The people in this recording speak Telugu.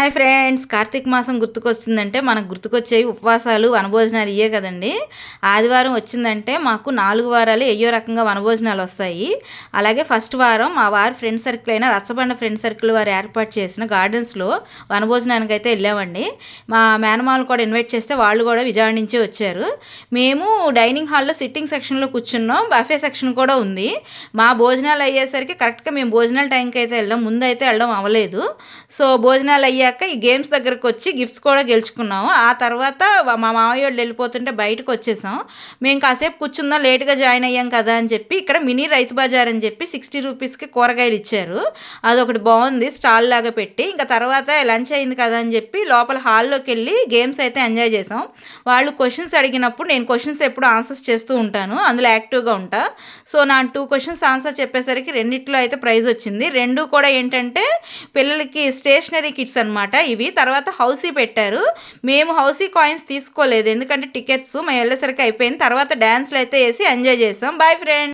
హాయ్ ఫ్రెండ్స్ కార్తీక మాసం గుర్తుకొస్తుందంటే మనకు గుర్తుకొచ్చేవి ఉపవాసాలు వనభోజనాలు ఇయే కదండి. ఆదివారం వచ్చిందంటే మాకు నాలుగు వారాలు ఎయ్యో రకంగా వనభోజనాలు వస్తాయి. అలాగే ఫస్ట్ వారం మా వారి ఫ్రెండ్ సర్కిల్ అయిన రచ్చబండ ఫ్రెండ్ సర్కిల్ వారు ఏర్పాటు చేసిన గార్డెన్స్లో వనభోజనానికి అయితే వెళ్ళామండి. మా మేనమాలు కూడా ఇన్వైట్ చేస్తే వాళ్ళు కూడా విజయవాడ నుంచే వచ్చారు. మేము డైనింగ్ హాల్లో సిట్టింగ్ సెక్షన్లో కూర్చున్నాం బఫే సెక్షన్ కూడా ఉంది. మా భోజనాలు అయ్యేసరికి కరెక్ట్గా మేము భోజనాల టైంకి అయితే వెళ్ళాం ముందైతే వెళ్ళడం అవ్వలేదు. సో భోజనాలు అయ్యాక ఈ గేమ్స్ దగ్గరకు వచ్చి గిఫ్ట్స్ కూడా గెలుచుకున్నాము. ఆ తర్వాత మా మామయ్య వాళ్ళు వెళ్ళిపోతుంటే బయటకు వచ్చేసాం. మేము కాసేపు కూర్చుందాం లేట్గా జాయిన్ అయ్యాం కదా అని చెప్పి ఇక్కడ మినీ రైతు బజార్ అని చెప్పి సిక్స్టీ రూపీస్కి కూరగాయలు ఇచ్చారు. అదొకటి బాగుంది స్టాల్ లాగా పెట్టి. ఇంకా తర్వాత లంచ్ అయింది కదా అని చెప్పి లోపల హాల్లోకి వెళ్ళి గేమ్స్ అయితే ఎంజాయ్ చేసాం. వాళ్ళు క్వశ్చన్స్ అడిగినప్పుడు నేను క్వశ్చన్స్ ఎప్పుడు ఆన్సర్స్ చేస్తూ ఉంటాను. అందులో యాక్టివ్గా ఉంటా. సో నా టూ క్వశ్చన్స్ ఆన్సర్ చెప్పేసరికి రెండిట్లో అయితే ప్రైజ్ వచ్చింది. రెండు కూడా ఏంటంటే పిల్లలకి స్టేషనరీ కిట్స్ అనమాట ఇవి తర్వాత హౌసీ పెట్టారు. మేము హౌసీ కాయిన్స్ తీసుకోలేదు. ఎందుకంటే టికెట్స్ మేము వెళ్ళేసరికి అయిపోయింది. తర్వాత డ్యాన్స్లు అయితే వేసి ఎంజాయ్ చేసాం. Boy friend